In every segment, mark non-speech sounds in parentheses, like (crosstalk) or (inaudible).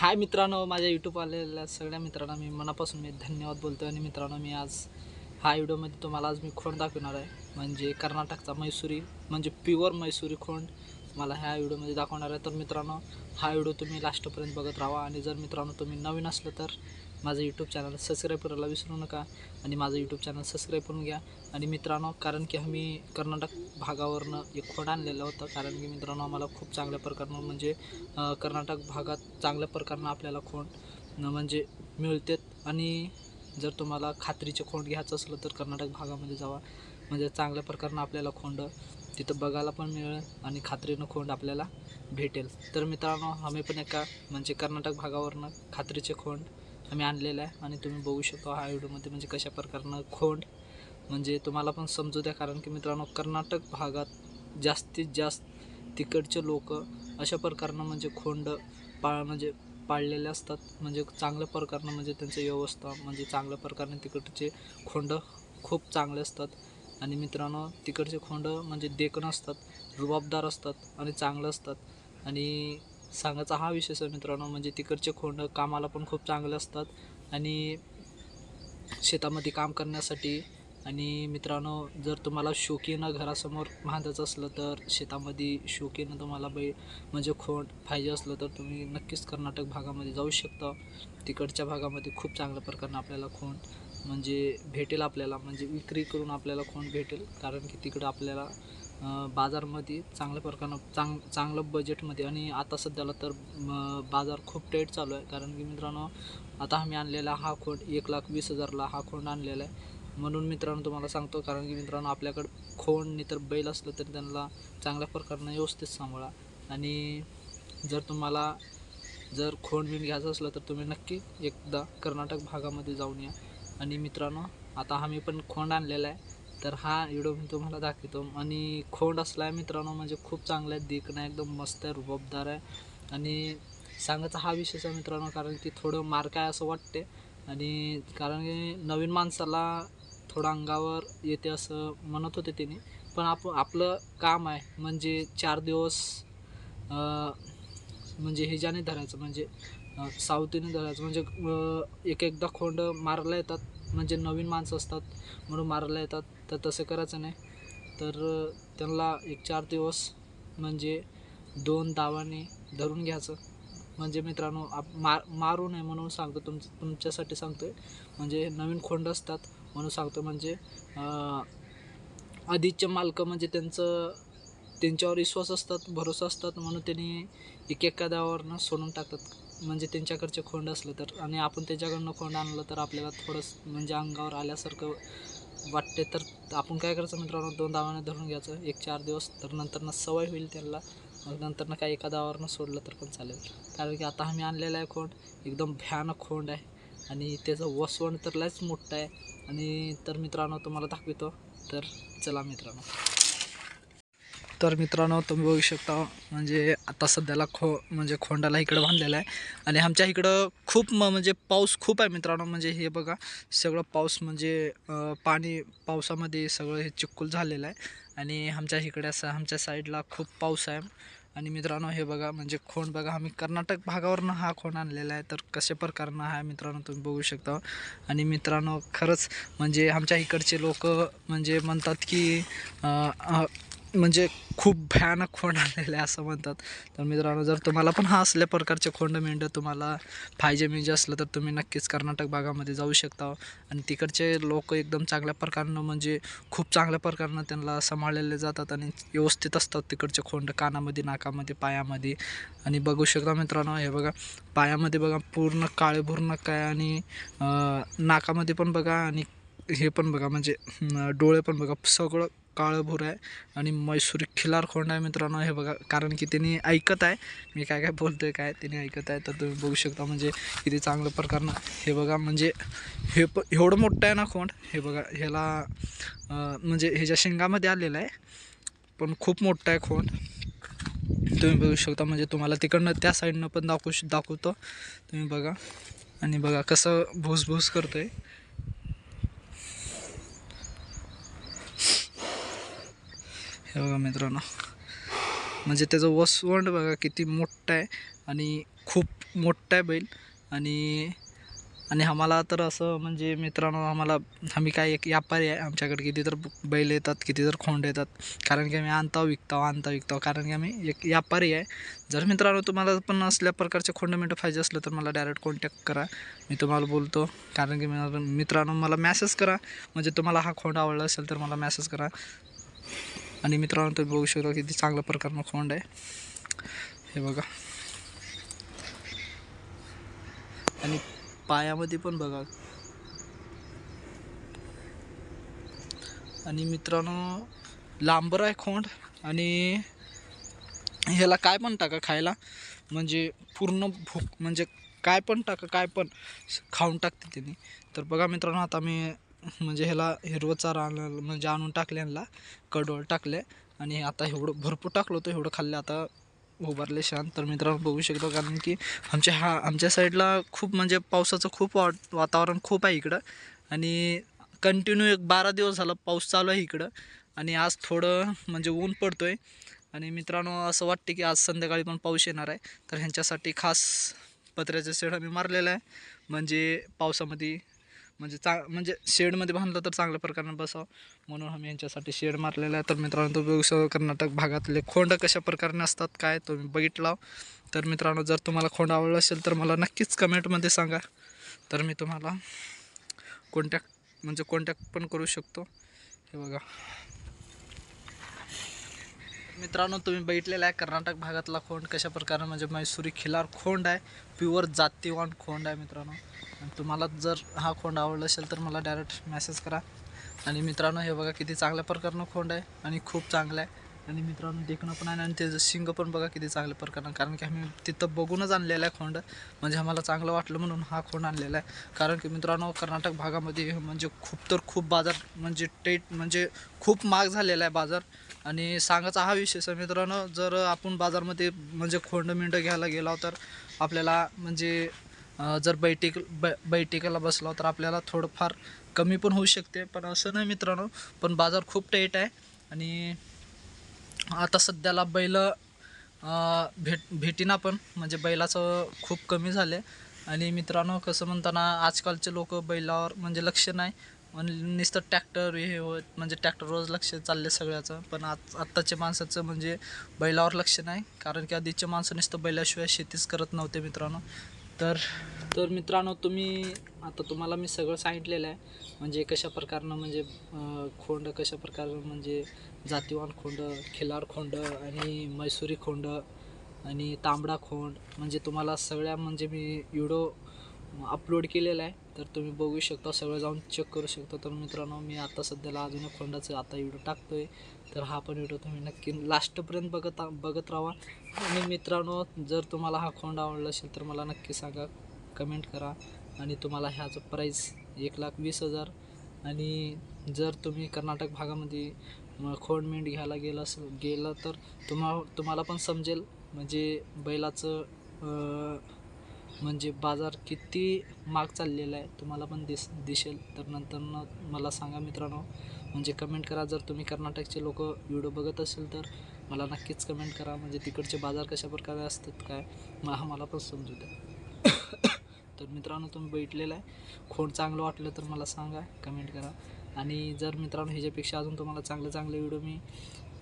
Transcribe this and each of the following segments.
हाय मित्रांनो माझ्या यूट्यूब आलेल्या सगळ्या मित्रांना मी मनापासून मी धन्यवाद बोलतो आणि मित्रांनो मी आज हा व्हिडिओमध्ये तुम्हाला आज मी खोंड दाखवणार आहे. म्हणजे कर्नाटकचा मैसुरी म्हणजे प्युअर मैसुरी खोंड मला ह्या व्हिडिओमध्ये दाखवणार आहे. तर मित्रांनो हा व्हिडिओ तुम्ही लास्टपर्यंत बघत राहा. आणि जर मित्रांनो तुम्ही नवीन असलं तर माझं यूट्यूब चॅनल सबस्क्राईब करायला विसरू नका आणि माझं यूट्यूब चॅनल सबस्क्राईब करून घ्या. आणि मित्रांनो कारण की आम्ही कर्नाटक भागावरनं एक खोंड आणलेलं होतं कारण की मित्रांनो आम्हाला खूप चांगल्या प्रकारनं म्हणजे कर्नाटक भागात चांगल्या प्रकारनं आपल्याला खोंड म्हणजे मिळतात आणि जर तुम्हाला खात्रीचे खोंड घ्यायचं असलं तर कर्नाटक भागामध्ये जावा. म्हणजे चांगल्या प्रकारनं आपल्याला खोंड तिथं बघायला पण मिळेल आणि खात्रीनं खोंड आपल्याला भेटेल. तर मित्रांनो आम्ही पण एका म्हणजे कर्नाटक भागावरनं खात्रीचे खोंड आम्ही आणलेला आहे आणि तुम्ही बघू शकता हा व्हिडिओमध्ये म्हणजे कशा प्रकारनं खोंड म्हणजे तुम्हाला पण समजू द्या कारण की मित्रांनो कर्नाटक भागात जास्तीत जास्त तिकडचे लोक अशा प्रकारनं म्हणजे खोंड पाळ म्हणजे पाळलेले असतात. म्हणजे चांगल्या प्रकारनं म्हणजे त्यांचं व्यवस्था म्हणजे चांगल्या प्रकारने तिकडचे खोंड खूप चांगले असतात. आणि मित्रांनो तिकडचे खोंड म्हणजे देखणं असतात रुबाबदार असतात आणि चांगलं असतात. आणि सांगायचा हा विशेष आहे मित्रांनो म्हणजे तिकडचे खोंड कामाला पण खूप चांगले असतात आणि शेतामध्ये काम करण्यासाठी. आणि मित्रांनो जर तुम्हाला शोकीनं घरासमोर बांधायचं असलं तर शेतामध्ये शोकीनं तुम्हाला बै म्हणजे खोंड पाहिजे असलं तर तुम्ही नक्कीच कर्नाटक भागामध्ये जाऊ शकता. तिकडच्या भागामध्ये खूप चांगल्या प्रकारे आपल्याला खोंड म्हणजे भेटेल आपल्याला म्हणजे विक्री करून आपल्याला खोंड भेटेल. कारण की तिकडं आपल्याला बाजारमध्ये चांगल्या प्रकारनं चांग चांगलं बजेटमध्ये आणि आता सध्याला तर बाजार खूप टाईट चालू आहे. कारण की मित्रांनो आता आम्ही आणलेला हा खोंड एक लाख वीस हजारला हा खोंड आणलेला आहे. म्हणून मित्रांनो तुम्हाला सांगतो कारण की मित्रांनो आपल्याकडं खोंड नाही तर बैल असलं तरी त्यांना चांगल्या प्रकारनं व्यवस्थित सांभाळा. आणि जर तुम्हाला जर खोंड बिन घ्यायचं असलं तर तुम्ही नक्की एकदा कर्नाटक भागामध्ये जाऊन या. आणि मित्रांनो आता आम्ही पण खोंड आणलेला आहे. तर हा व्हिडिओ मी तुम्हाला दाखवतो. आणि खोंड असला आहे मित्रांनो म्हणजे खूप चांगला आहे दिखणं एकदम मस्त आहे रुबाबदार आहे. आणि सांगायचा हा विषय आहे मित्रांनो कारण की थोडं मार्क आहे असं वाटते आणि कारण की नवीन माणसाला थोडं अंगावर येते असं म्हणत होते त्याने पण आप आपलं काम आहे म्हणजे चार दिवस म्हणजे ह्याच्याने धरायचं. म्हणजे अं, सावतीने धरायचं. म्हणजे एक एकदा खोंड मारायला येतात. म्हणजे नवीन माणसं असतात म्हणून मारायला येतात. तर तसं करायचं नाही. तर त्यांना एक चार दिवस म्हणजे दोन दावाने धरून घ्यायचं. म्हणजे मित्रांनो आप मार मारू नये म्हणून सांगतो तुम तुमच्यासाठी सांगतो आहे म्हणजे नवीन खोंड असतात म्हणून सांगतो. म्हणजे आधीचे मालकं म्हणजे त्यांचं त्यांच्यावर विश्वास असतात भरोसा असतात म्हणून त्यांनी एक एका दावावरनं सोडून टाकतात. म्हणजे त्यांच्याकडचे खोंड असलं तर. आणि आपण त्यांच्याकडनं खोंड आणलं तर आपल्याला थोडंसं म्हणजे अंगावर आल्यासारखं वाटते तर आपण काय करायचं मित्रांनो? दोन दावाने धरून घ्यायचं. एक चार दिवस तर नंतरनं सवय होईल त्यांना. मग नंतरनं काय एका दावावरनं सोडलं तर पण चालेल. कारण की आता आम्ही आणलेला आहे खोंड. एकदम भयानक खोंड आहे. आणि त्याचं वसवण तर लयच मोठं आहे. आणि तर मित्रांनो तुम्हाला दाखवितो. तर चला मित्रांनो. तर मित्रांनो तुम्ही बघू शकता म्हणजे आता सध्याला खो म्हणजे खोंडाला इकडं बांधलेला आहे. आणि आमच्या इकडं खूप म म्हणजे पाऊस खूप आहे मित्रांनो. म्हणजे हे बघा सगळं पाऊस म्हणजे पाणी पावसामध्ये सगळं हे चिक्कूल झालेलं आहे. आणि आमच्या इकडे असं आमच्या साईडला खूप पाऊस आहे. आणि मित्रांनो हे बघा म्हणजे खोंड बघा आम्ही कर्नाटक भागावरनं हा खोंड आणलेला आहे. तर कशा प्रकारनं हा मित्रांनो तुम्ही बघू शकता. आणि मित्रांनो खरंच म्हणजे आमच्या इकडचे लोक म्हणजे म्हणतात की म्हणजे खूप भयानक खोंड आलेले आहे असं म्हणतात. तर मित्रांनो जर तुम्हाला पण हा असल्या प्रकारचे खोंड मेंढ तुम्हाला पाहिजे मिळजे असलं तर तुम्ही नक्कीच कर्नाटक भागामध्ये जाऊ शकता. आणि तिकडचे लोक एकदम चांगल्या प्रकारनं म्हणजे खूप चांगल्या प्रकारनं त्यांना सांभाळलेले जातात आणि व्यवस्थित असतात तिकडचे खोंड कानामध्ये नाकामध्ये पायामध्ये. आणि बघू शकता मित्रांनो हे बघा पायामध्ये बघा पूर्ण काळेभूर नका आहे आणि नाकामध्ये पण बघा आणि हे पण बघा म्हणजे डोळे पण बघा सगळं काळभोर आहे आणि मैसूर खिलार खोंड आहे मित्रांनो हे बघा कारण की त्यांनी ऐकत आहे. मी काय काय बोलतो आहे काय त्यांनी ऐकत आहे तर तुम्ही बघू शकता म्हणजे किती चांगलं प्रकारनं. हे बघा म्हणजे हे प एवढं मोठं आहे ना खोंड हे बघा ह्याला म्हणजे ह्याच्या शेंगामध्ये आलेलं आहे पण खूप मोठं आहे खोंड. तुम्ही बघू शकता म्हणजे तुम्हाला तिकडनं त्या साईडनं पण दाखवू दाखवतो. तुम्ही बघा. आणि बघा कसं भूसभूस करतो आहे हे बघा मित्रांनो. म्हणजे त्याचं वसवंड बघा किती मोठं आहे आणि खूप मोठा आहे बैल. आणि आणि आम्हाला तर असं म्हणजे मित्रांनो आम्हाला आम्ही काय एक व्यापारी आहे आमच्याकडे. किती तर बैल येतात किती तर खोंड येतात. कारण की आम्ही आणता विकताव आणता विकताव कारण की आम्ही एक व्यापारी आहे. जर मित्रांनो तुम्हाला पण असल्या प्रकारचे खोंड मिठं पाहिजे असलं तर मला डायरेक्ट कॉन्टॅक्ट करा. मी तुम्हाला बोलतो. कारण की मित्रांनो मला मॅसेज करा. म्हणजे तुम्हाला हा खोंड आवडला असेल तर मला मॅसेज करा. आणि मित्रांनो तुम्ही बघू शकता किती चांगल्या प्रकारनं खोंड आहे. हे बघा. आणि पायामध्ये पण बघा. आणि मित्रांनो लांबर आहे खोंड आणि ह्याला काय पण टाका खायला. म्हणजे पूर्ण भूक म्हणजे काय पण टाका काय पण खाऊन टाकते त्यांनी तर बघा मित्रांनो आता मी म्हणजे ह्याला हिरवं चारा आणलं म्हणजे आणून टाकले ह्याला कडवळ टाकले. आणि आता एवढं भरपूर टाकलं होतं एवढं खाल्लं आता उभारले शांत तर मित्रांनो बघू शकतो कारण की आमच्या हा आमच्या साईडला खूप म्हणजे पावसाचं खूप वा वातावरण खूप आहे इकडं. आणि कंटिन्यू एक बारा दिवस झालं पाऊस चालू आहे इकडं. आणि आज थोडं म्हणजे ऊन पडतो आहे आणि मित्रांनो असं वाटते की आज संध्याकाळी पण पाऊस येणार आहे. तर ह्यांच्यासाठी खास पत्र्याचं शेड आम्ही मारलेलं आहे. म्हणजे पावसामध्ये म्हणजे चा म्हणजे शेडमध्ये बांधलं तर चांगल्या प्रकारे बसावं. म्हणून आम्ही यांच्यासाठी शेड मारलेला आहे. तर मित्रांनो तो बघू शकतो कर्नाटक भागातले खोंड कशा प्रकारे असतात काय तुम्ही बघितला. तर मित्रांनो जर तुम्हाला खोंड आवडलं असेल तर मला नक्कीच कमेंटमध्ये सांगा. तर मी तुम्हाला कॉन्टॅक्ट म्हणजे कॉन्टॅक्ट पण करू शकतो. हे बघा. मित्रांनो तुम्ही बघितलेला आहे कर्नाटक भागातला खोंड कशा प्रकारे म्हणजे मैसुरी खिलार खोंड आहे. प्युअर जातीवान खोंड आहे मित्रांनो. तुम्हाला जर हा खोंड आवडला असेल तर मला डायरेक्ट मेसेज करा. आणि मित्रांनो हे बघा किती चांगल्या प्रकारनं खोंड आहे आणि खूप चांगलं आहे. आणि मित्रांनो देखणं पण आहे आणि त्याचं शिंग पण बघा किती चांगल्या प्रकारनं कारण की आम्ही तिथं बघूनच आणलेला आहे खोंड. म्हणजे आम्हाला चांगलं वाटलं म्हणून हा खोंड आणलेला आहे. कारण की मित्रांनो कर्नाटक भागामध्ये म्हणजे खूप तर खूप बाजार म्हणजे टेट म्हणजे खूप महाग झालेला आहे बाजार. आणि सांगायचा हा विषय आहे मित्रांनो जर आपण बाजारमध्ये म्हणजे खोंड मिंड घ्यायला गेलो तर आपल्याला म्हणजे जर बैठक बै बैठकीला बसलो तर आपल्याला थोडंफार कमी पण होऊ शकते. पण असं नाही मित्रांनो पण बाजार खूप टाईट आहे. आणि आता सध्याला बैल भेट भेटीना पण म्हणजे बैलाचं खूप कमी झाले. आणि मित्रांनो कसं म्हणताना आजकालचे लोक बैलावर म्हणजे लक्ष नाही. नुसतं ट्रॅक्टर हे होत म्हणजे ट्रॅक्टरवरच लक्ष चालले सगळ्याचं. पण आज आत्ताच्या माणसाचं म्हणजे बैलावर लक्ष नाही. कारण की आधीचे माणसं नुसतं बैलाशिवाय शेतीच करत नव्हते मित्रांनो. तर तर मित्रांनो तुम्ही आता तुम्हाला मी सगळं सांगितलेलं आहे. म्हणजे कशा प्रकारनं म्हणजे खोंड कशा प्रकारनं म्हणजे जातीवान खोंड खिलार खोंड आणि मैसुरी खोंड आणि तांबडा खोंड म्हणजे तुम्हाला सगळ्या म्हणजे मी व्हिडिओ अपलोड केलेला आहे तर तुम्ही बघू शकता सगळं जाऊन चेक करू शकता. तर मित्रांनो मी आता सध्याला अजून एक खोंडाचं आता व्हिडिओ टाकतो आहे तर हा पण व्हिडिओ तुम्ही नक्की लास्टपर्यंत बघत बघत राहा. आणि मित्रांनो जर तुम्हाला हा खोंड आवडला असेल तर मला नक्की सांगा. कमेंट करा. आणि तुम्हाला ह्याचं प्राईस एक लाख वीस हजार. आणि जर तुम्ही कर्नाटक भागामध्ये खोंड मेंढ घ्यायला गेला असेल गेलं तर तुम्हा तुम्हाला पण समजेल. म्हणजे बैलाचं म्हणजे बाजार किती माग चाललेला आहे तुम्हाला पण दिस दिसेल. तर नंतर मला सांगा मित्रांनो. म्हणजे कमेंट करा. जर तुम्ही कर्नाटकचे लोक व्हिडिओ बघत असेल तर मला नक्कीच कमेंट करा. म्हणजे तिकडचे बाजार कशा प्रकारे असतात काय? मग मला पण समजू द्या. (coughs) तर मित्रांनो तुम्ही बैठलेला आहे. खोड चांगलं वाटलं तर मला सांगा. कमेंट करा. आणि जर मित्रांनो ह्याच्यापेक्षा अजून तुम्हाला चांगले चांगले व्हिडिओ मी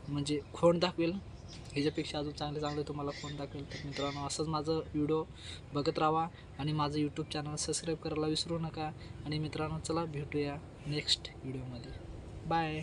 म्हणजे खोड दाखवेल ह्याच्यापेक्षा अजून चांगले चांगले तुम्हाला फोन दाखवेल. तर मित्रांनो असंच माझं व्हिडिओ बघत राहा आणि माझं यूट्यूब चॅनल सबस्क्राईब करायला विसरू नका. आणि मित्रांनो चला भेटूया नेक्स्ट व्हिडिओमध्ये बाय